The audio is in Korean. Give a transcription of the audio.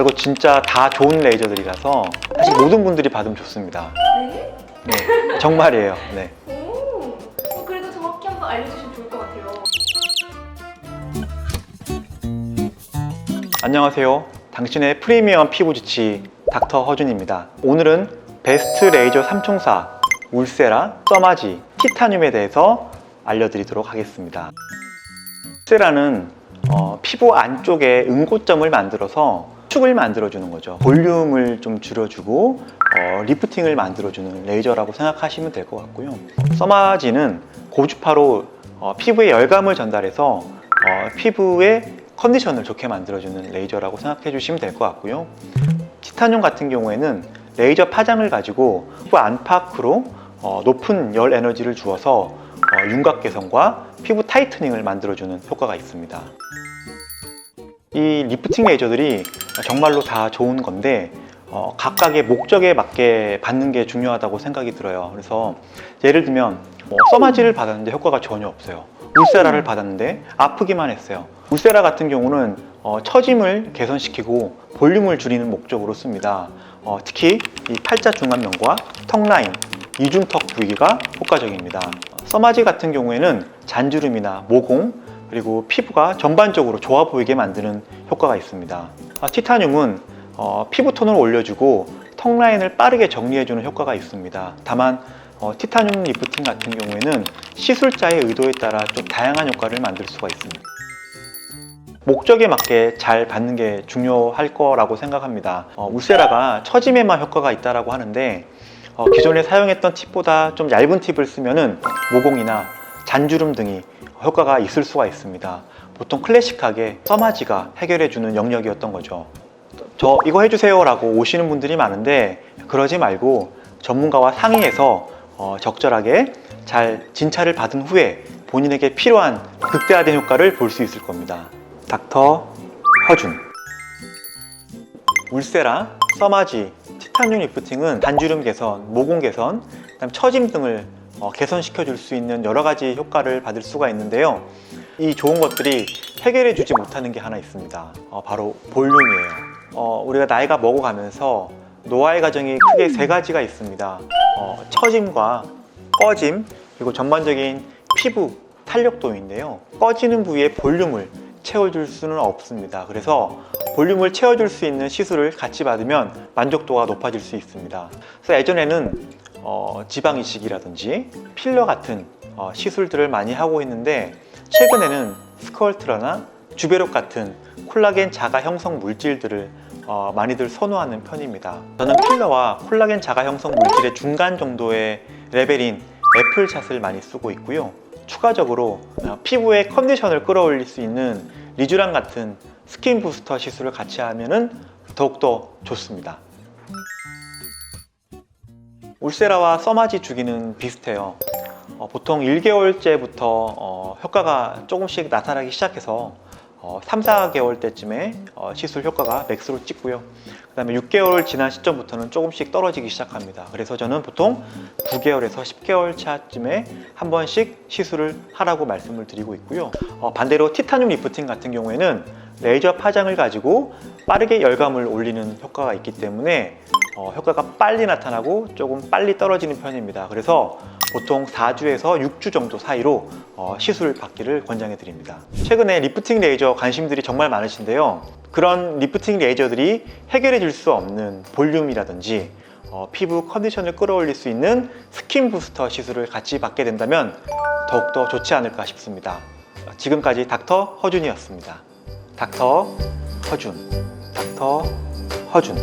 어, 이거 진짜 다 좋은 레이저들이라서 사실 모든 분들이 받으면 좋습니다. 네? 네, 정말이에요. 네. 오. 어, 그래도 정확히 한번 알려주시면 좋을 것 같아요. 안녕하세요. 당신의 프리미엄 피부 지치 닥터 허준입니다. 오늘은 베스트 레이저 삼총사 울세라, 써마지, 티타늄에 대해서 알려드리도록 하겠습니다. 울세라는 어, 피부 안쪽에 응고점을 만들어서 축을 만들어주는 거죠. 볼륨을 좀 줄여주고 어, 리프팅을 만들어주는 레이저라고 생각하시면 될 것 같고요. 써마지는 고주파로 어, 피부에 열감을 전달해서 어, 피부의 컨디션을 좋게 만들어주는 레이저라고 생각해 주시면 될 것 같고요. 티타늄 같은 경우에는 레이저 파장을 가지고 피부 안팎으로 어, 높은 열 에너지를 주어서 어, 윤곽 개선과 피부 타이트닝을 만들어주는 효과가 있습니다. 이 리프팅 레이저들이 정말로 다 좋은 건데 어, 각각의 목적에 맞게 받는 게 중요하다고 생각이 들어요. 그래서 예를 들면 뭐 써마지를 받았는데 효과가 전혀 없어요. 울세라를 받았는데 아프기만 했어요. 울세라 같은 경우는 어, 처짐을 개선시키고 볼륨을 줄이는 목적으로 씁니다. 어, 특히 이 팔자 중안면과 턱 라인, 이중턱 부위가 효과적입니다. 써마지 같은 경우에는 잔주름이나 모공 그리고 피부가 전반적으로 좋아 보이게 만드는 효과가 있습니다. 아, 티타늄은 어, 피부 톤을 올려주고 턱 라인을 빠르게 정리해주는 효과가 있습니다. 다만 어, 티타늄 리프팅 같은 경우에는 시술자의 의도에 따라 좀 다양한 효과를 만들 수가 있습니다. 목적에 맞게 잘 받는 게 중요할 거라고 생각합니다. 어, 울세라가 처짐에만 효과가 있다라고 하는데 어, 기존에 사용했던 팁보다 좀 얇은 팁을 쓰면은 모공이나 잔주름 등이 효과가 있을 수가 있습니다. 보통 클래식하게 써마지가 해결해주는 영역이었던 거죠. 저 이거 해주세요 라고 오시는 분들이 많은데 그러지 말고 전문가와 상의해서 어, 적절하게 잘 진찰을 받은 후에 본인에게 필요한 극대화된 효과를 볼 수 있을 겁니다. 닥터 허준 울세라, 써마지, 티타늄 리프팅은 단주름 개선, 모공 개선, 그다음 처짐 등을 어, 개선시켜 줄 수 있는 여러 가지 효과를 받을 수가 있는데요. 이 좋은 것들이 해결해 주지 못하는 게 하나 있습니다. 어, 바로 볼륨이에요. 어, 우리가 나이가 먹어가면서 노화의 과정이 크게 세 가지가 있습니다. 어, 처짐과 꺼짐, 그리고 전반적인 피부 탄력도인데요. 꺼지는 부위의 볼륨을 채워줄 수는 없습니다. 그래서 볼륨을 채워줄 수 있는 시술을 같이 받으면 만족도가 높아질 수 있습니다. 그래서 예전에는 어, 지방 이식이라든지 필러 같은 어, 시술들을 많이 하고 있는데 최근에는 스컬트라나 주베록 같은 콜라겐 자가 형성 물질들을 어, 많이들 선호하는 편입니다. 저는 필러와 콜라겐 자가 형성 물질의 중간 정도의 레벨인 애플샷을 많이 쓰고 있고요. 추가적으로 어, 피부의 컨디션을 끌어올릴 수 있는 리쥬란 같은 스킨 부스터 시술을 같이 하면 은 더욱더 좋습니다. 울세라와 써마지 주기는 비슷해요. 어, 보통 1개월째부터 어, 효과가 조금씩 나타나기 시작해서 어, 3, 4개월 때쯤에 어, 시술 효과가 맥스로 찍고요. 그 다음에 6개월 지난 시점부터는 조금씩 떨어지기 시작합니다. 그래서 저는 보통 9개월에서 10개월 차쯤에 한 번씩 시술을 하라고 말씀을 드리고 있고요. 어, 반대로 티타늄 리프팅 같은 경우에는 레이저 파장을 가지고 빠르게 열감을 올리는 효과가 있기 때문에 어, 효과가 빨리 나타나고 조금 빨리 떨어지는 편입니다. 그래서 보통 4주에서 6주 정도 사이로 어, 시술을 받기를 권장해 드립니다. 최근에 리프팅 레이저 관심들이 정말 많으신데요. 그런 리프팅 레이저들이 해결해 줄 수 없는 볼륨이라든지 어, 피부 컨디션을 끌어올릴 수 있는 스킨 부스터 시술을 같이 받게 된다면 더욱더 좋지 않을까 싶습니다. 지금까지 닥터 허준이었습니다. 닥터 허준, 닥터 허준.